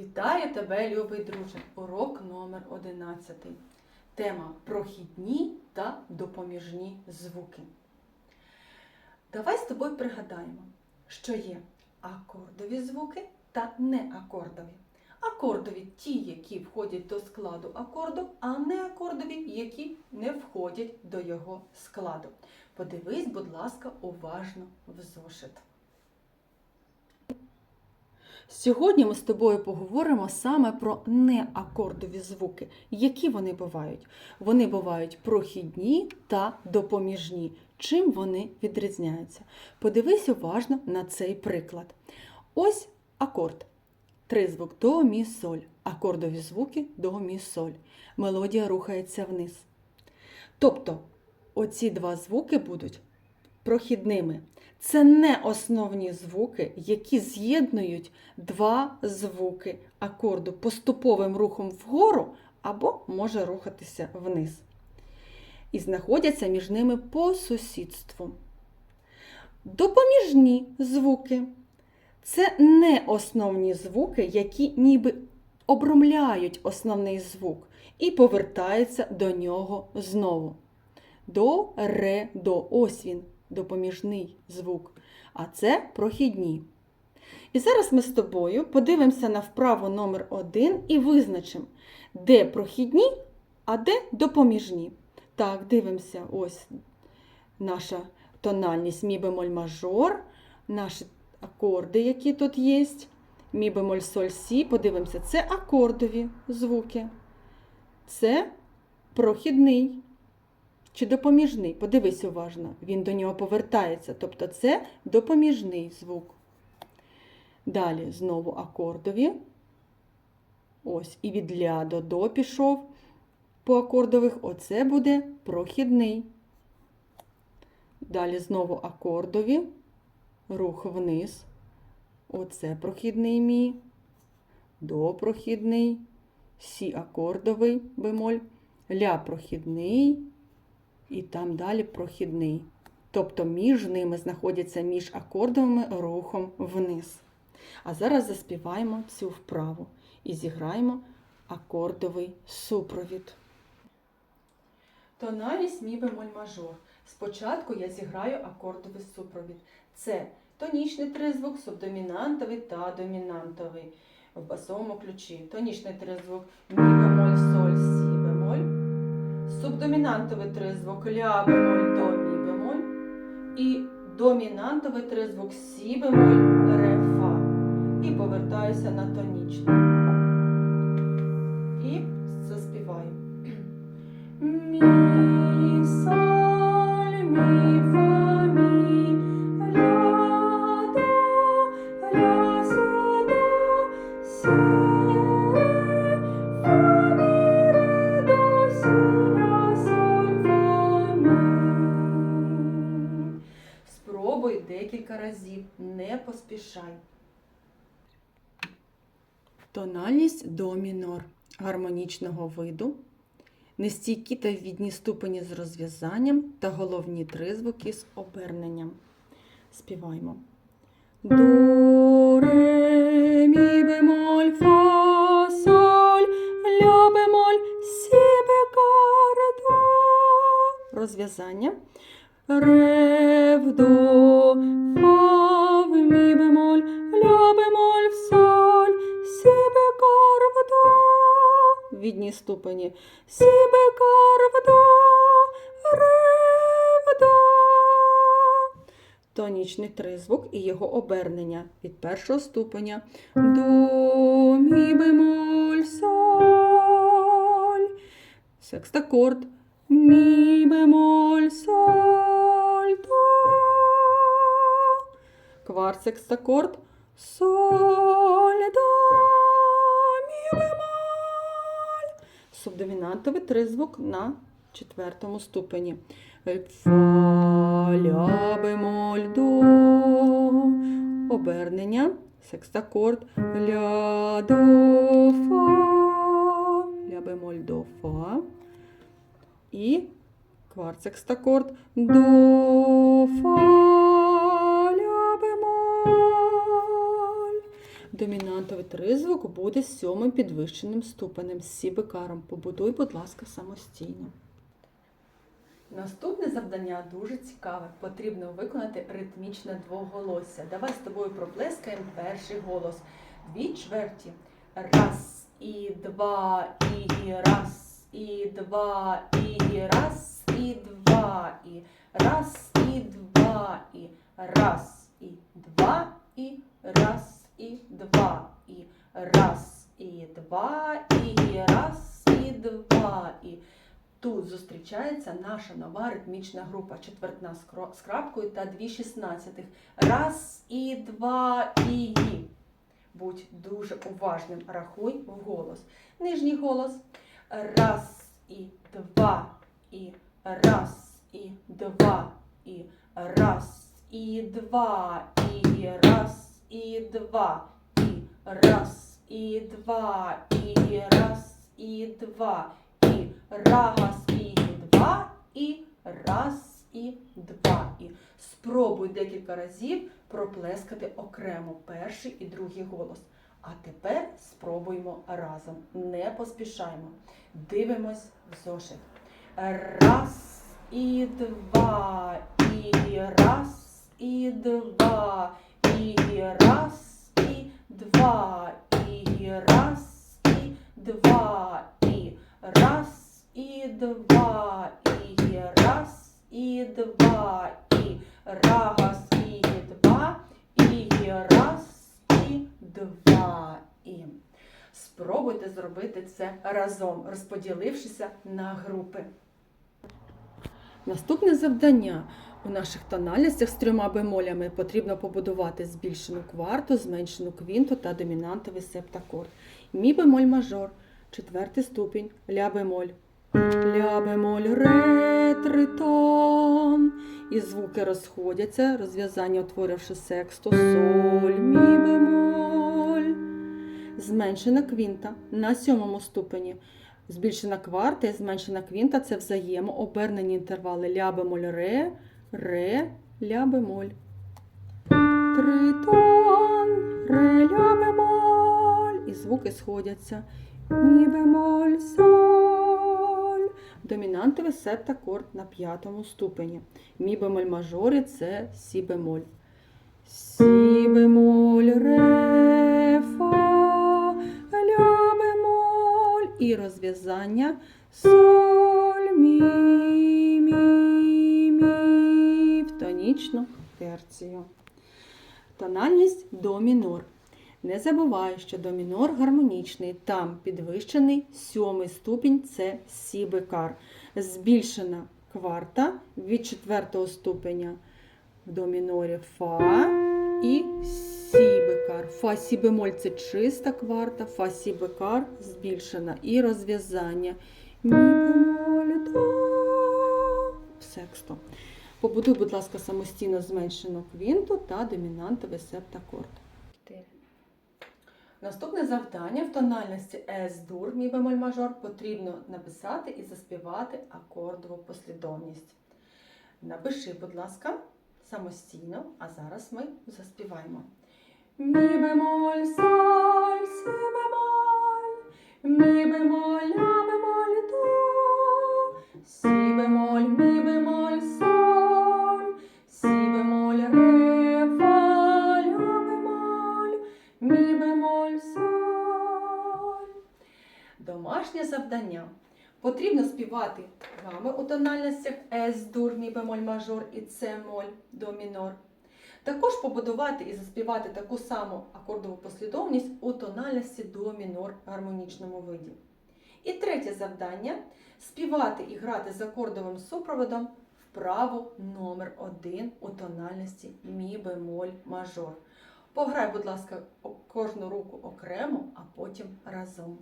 Вітаю тебе, любий друже! Урок номер 11. Тема прохідні та допоміжні звуки. Давай з тобою пригадаємо, що є акордові звуки та неакордові. Акордові ті, які входять до складу акорду, а неакордові, які не входять до його складу. Подивись, будь ласка, уважно в зошит. Сьогодні ми з тобою поговоримо саме про неакордові звуки. Які вони бувають? Вони бувають прохідні та допоміжні. Чим вони відрізняються? Подивись уважно на цей приклад. Ось акорд. Тризвук до, мі, соль. Акордові звуки до, мі, соль. Мелодія рухається вниз. Тобто, оці два звуки будуть прохідними. Це не основні звуки, які з'єднують два звуки акорду поступовим рухом вгору або може рухатися вниз. І знаходяться між ними по сусідству. Допоміжні звуки це не основні звуки, які ніби обромляють основний звук і повертаються до нього знову. До, ре, до. Ось він, допоміжний звук. А це прохідні. І зараз ми з тобою подивимося на вправу номер 1 і визначимо, де прохідні, а де допоміжні. Так, дивимося, ось наша тональність мі бемоль мажор, наші акорди, які тут є. Мі бемоль соль сі. Подивимося, це акордові звуки. Це прохідний чи допоміжний. Подивись уважно, він до нього повертається. Тобто це допоміжний звук. Далі знову акордові. Ось, і від ля до до пішов по акордових. Оце буде прохідний. Далі знову акордові, рух вниз. Оце прохідний мі, до прохідний, сі акордовий бемоль, ля прохідний і там далі прохідний. Тобто між ними знаходяться між акордовими рухом вниз. А зараз заспіваємо цю вправу і зіграємо акордовий супровід. Тональність мі бемоль мажор. Спочатку я зіграю акордовий супровід. Це тонічний тризвук, субдомінантовий та домінантовий в басовому ключі. Тонічний тризвук мі бемоль соль сі. Субдомінантовий тризвук ля бемоль до мі бемоль. І домінантовий тризвук сі бемоль ре фа. І повертаюся на тонічний. Поспішай. Тональність до мінор гармонічного виду, нестійкі та відні ступені з розв'язанням та головні тризвуки з оберненням. Співаємо. До, ре, мі бемоль, фа. Розв'язання. Ре, фа, до. Відні ступені. Сі бекар, в до, ре, в до. Тонічний тризвук і його обернення від першого ступеня. До, мі бемоль, соль. Секстакорд. Мі бемоль, соль, до. Кварт секстакорд. Соль, Субдомінантовий тризвук на четвертому ступені. Фа, ля, бемоль, до. Обернення. Секстакорд. Ля, до, фа. Ля, бемоль, до, фа. І кварт секстакорд. До, фа, Домінантовий тризвук буде сьомим підвищеним ступенем з сі бекаром. Побудуй, будь ласка, самостійно. Наступне завдання дуже цікаве. Потрібно виконати ритмічне двоголосся. Давай з тобою проплескаємо перший голос. Дві чверті. Раз і два, і раз, і два, і раз, і два, і раз, і два, і раз, і два, і раз, і два, і раз, і два, і раз, і два, і Тут зустрічається наша нова ритмічна група, четвертна з крапкою та дві шістнадцятих. Раз і два і. Будь дуже уважним, рахуй вголос. Нижній голос. Раз і два і раз і два і раз і два і раз і два і раз і два і раз і два і раз і два і раз і два. І спробуй декілька разів проплескати окремо перший і другий голос. А тепер спробуємо разом. Не поспішаємо. Дивимось в зошит. Раз і два, і раз, і два, і раз, і два, і раз, і два, і раз, і два, і раз, і два, і раз, і два, і раз, і два. І спробуйте зробити це разом, розподілившися на групи. Наступне завдання. У наших тональностях з трьома бемолями потрібно побудувати збільшену кварту, зменшену квінту та домінантовий септакорд. Мі бемоль мажор, четвертий ступінь, ля бемоль. Ля бемоль, ре, тритон. І звуки розходяться, розв'язання утворивши сексту, соль, мі бемоль. Зменшена квінта на сьомому ступені. Збільшена кварта і зменшена квінта це взаємообернені інтервали ля бемоль ре, ре, ля бемоль. Тритон, ре, ля бемоль. І звуки сходяться. Мі бемоль, соль. Домінантовий септакорд на п'ятому ступені. Мі бемоль мажори це сі бемоль. Сі бемоль, ре, фа, І соль, мі, мі, мі в тонічну терцію. Тональність до мінор. Не забувай, що до мінор гармонічний, там підвищений сьомий ступінь це сі бекар. Збільшена кварта від четвертого ступеня до мінорі фа і сі бекар. Фа сі бемоль це чиста кварта, фа сі бекар збільшена і розв'язання. Мі бемоль до сексту. Побудуй, будь ласка, самостійно зменшену квінту та домінантовий септакорд. Наступне завдання в тональності С-дур, мі бемоль мажор, потрібно написати і заспівати акордову послідовність. Напиши, будь ласка, самостійно, а зараз ми заспіваємо. Мі бемоль, соль, си бемоль, мі бемоль, ля бемоль, до, сі бемоль, мі бемоль, соль, сі бемоль, ре, фа, ля бемоль, мі бемоль, соль. Домашнє завдання. Потрібно співати вами у тональностях С-дур, мі бемоль мажор і С-моль, до мінор. Також побудувати і заспівати таку саму акордову послідовність у тональності до мінор в гармонічному виді. І третє завдання співати і грати з акордовим супроводом вправу номер 1 у тональності мі бемоль мажор. Пограй, будь ласка, кожну руку окремо, а потім разом.